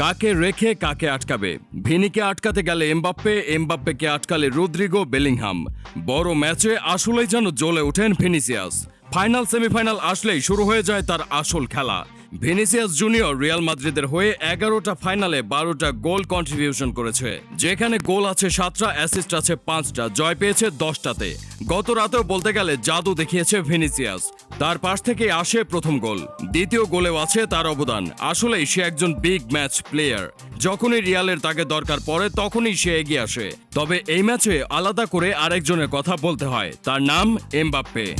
কাকে রেখে কাকে আটকাবে? ভিনিকে আটকাতে গেলে এমবাপ্পে, এমবাপ্পেকে আটকালে রুদ্রিগো, বেলিংহাম। বড় ম্যাচে আসলেই যেন জ্বলে ওঠেন ভিনিসিয়াস। ফাইনাল, সেমিফাইনাল আসলেই শুরু হয়ে যায় তার আসল খেলা। ভিনিসিয়াস জুনিয়র রিয়াল মাদ্রিদের হয়ে এগারোটা ফাইনালে বারোটা গোল কন্ট্রিবিউশন করেছে। যেখানে গোল আছে সাতটা অ্যাসিস্ট আছে পাঁচটা, জয় পেয়েছে দশটাতে। গত রাতেও বলতে গেলে জাদু দেখিয়েছে ভেনিসিয়াস। তার পাশ থেকে আসে প্রথম গোল। দ্বিতীয় গোলেও আছে তার অবদান। আসলেই সে একজন বিগ ম্যাচ প্লেয়ার যখনই রিয়ালের তাকে দরকার পড়ে, তখনই সে এগিয়ে আসে। তবে এই ম্যাচে আলাদা করে আরেকজনের কথা বলতে হয়। তার নাম এমবাপ্পে।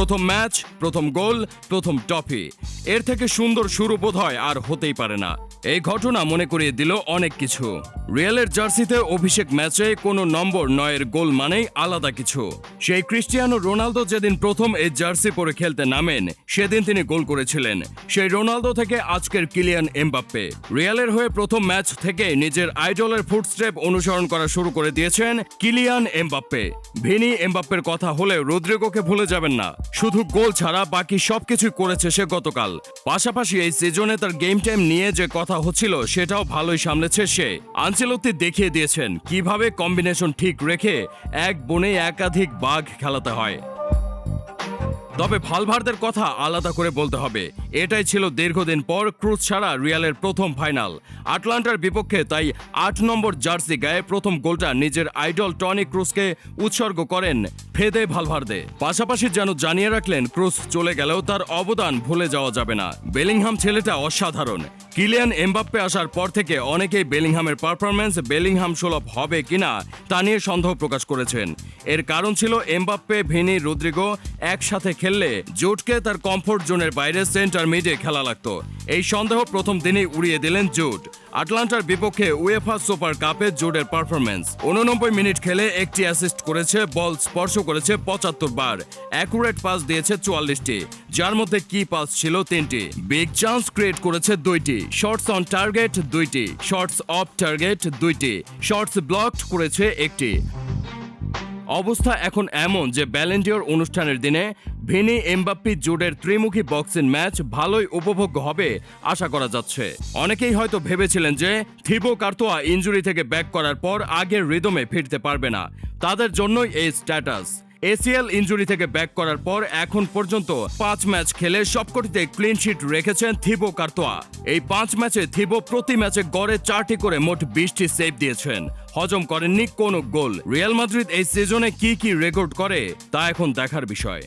প্রথম ম্যাচ, প্রথম গোল, প্রথম ট্রফি। এর থেকে সুন্দর শুরু বোধ হয় আর হতেই পারে না। এই ঘটনা মনে করিয়ে দিল অনেক কিছু। রিয়ালের জার্সিতে অভিষেক ম্যাচে কোনো নম্বর নয়ের গোল মানেই আলাদা কিছু। সেই ক্রিস্টিয়ানো রোনালদো যেদিন প্রথম এই জার্সি পরে খেলতে নামেন, সেদিন তিনি গোল করেছিলেন। সেই রোনালদো থেকে আজকের কিলিয়ান এমবাপ্পে। রিয়ালের হয়ে প্রথম ম্যাচ থেকে নিজের আইডলের ফুটস্টেপ অনুসরণ করা শুরু করে দিয়েছেন কিলিয়ান এমবাপ্পে। ভিনি এমবাপ্পের কথা হলে রদ্রিগোকে ভুলে যাবেন না। শুধু গোল ছাড়া বাকি সবকিছু করেছে সে গতকাল। পাশাপাশি এই সিজনে তার গেম টাইম নিয়ে যে কথা হচ্ছিল, সেটাও ভালোই সামলেছে সে। আনচেলত্তি দেখিয়ে দিয়েছেন, কীভাবে কম্বিনেশন ঠিক রেখে এক বনে একাধিক বাঘ খেলাতে হয়। তবে ভালভারদের কথা আলাদা করে বলতে হবে। এটাই ছিল দীর্ঘদিন পর ক্রুজ ছাড়া রিয়ালের প্রথম ফাইনাল। আটলান্টার বিপক্ষে তাই আট নম্বর জার্সি গায়ে প্রথম গোলটা নিজের আইডল টনি ক্রুজকে উৎসর্গ করেন ফেদে ভালভার্দে পাশাপাশি যেন জানিয়ে রাখলেন ক্রুজ চলে গেলেও তার অবদান ভুলে যাওয়া যাবে না। বেলিংহাম ছেলেটা অসাধারণ। কিলিয়ান এমবাপ্পে আসার পর থেকে অনেকেই বেলিংহামের পারফরম্যান্স বেলিংহাম সুলভ হবে কিনা তা নিয়ে সন্দেহ প্রকাশ করেছেন। এর কারণ ছিল এমবাপ্পে, ভিনি, রদ্রিগো একসাথে খেললে জোটকে তার কমফোর্ট জোনের বাইরে সেন্টার মিডে খেলা লাগতো। এই সন্দেহ প্রথম দিনেই উড়িয়ে দিলেন জোট। আটলান্টার বিপক্ষে উয়েফা সুপার কাপে জোডের পারফরমেন্স উননব্বই মিনিট খেলে একটি অ্যাসিস্ট করেছে, বল স্পর্শ করেছে পঁচাত্তর বার। অ্যাকুরেট পাস দিয়েছে চুয়াল্লিশটি, যার মধ্যে কি পাস ছিল তিনটি। বিগ চান্স ক্রিয়েট করেছে দুইটি শর্টস অন টার্গেট দুইটি শর্টস অফ টার্গেট দুইটি শর্টস ব্লকড করেছে একটি। অবস্থা এখন এমন যে ব্যালেন্ডিয়র অনুষ্ঠানের দিনে ভিনি এমবাপ্পি জোডের ত্রিমুখী বক্সিং ম্যাচ ভালোই উপভোগ্য হবে, আশা করা যাচ্ছে। অনেকেই হয়তো ভেবেছিলেন যে থিবো কার্তোয়া ইঞ্জুরি থেকে ব্যাক করার পর আগের রিদমে ফিরতে পারবে না। তাদের জন্যই এই স্ট্যাটাস। এসিএল ইঞ্জুরি থেকে ব্যাক করার পর এখন পর্যন্ত পাঁচ ম্যাচ খেলে সবকটিতে ক্লিন শিট রেখেছেন থিবো কার্তোয়া। এই পাঁচ ম্যাচে থিবো প্রতি ম্যাচে গড়ে চারটি করে মোট বিশটি সেভ দিয়েছেন। হজম করেননি কোনো গোল। রিয়াল মাদ্রিদ এই সিজনে কি কি রেকর্ড করে তা এখন দেখার বিষয়।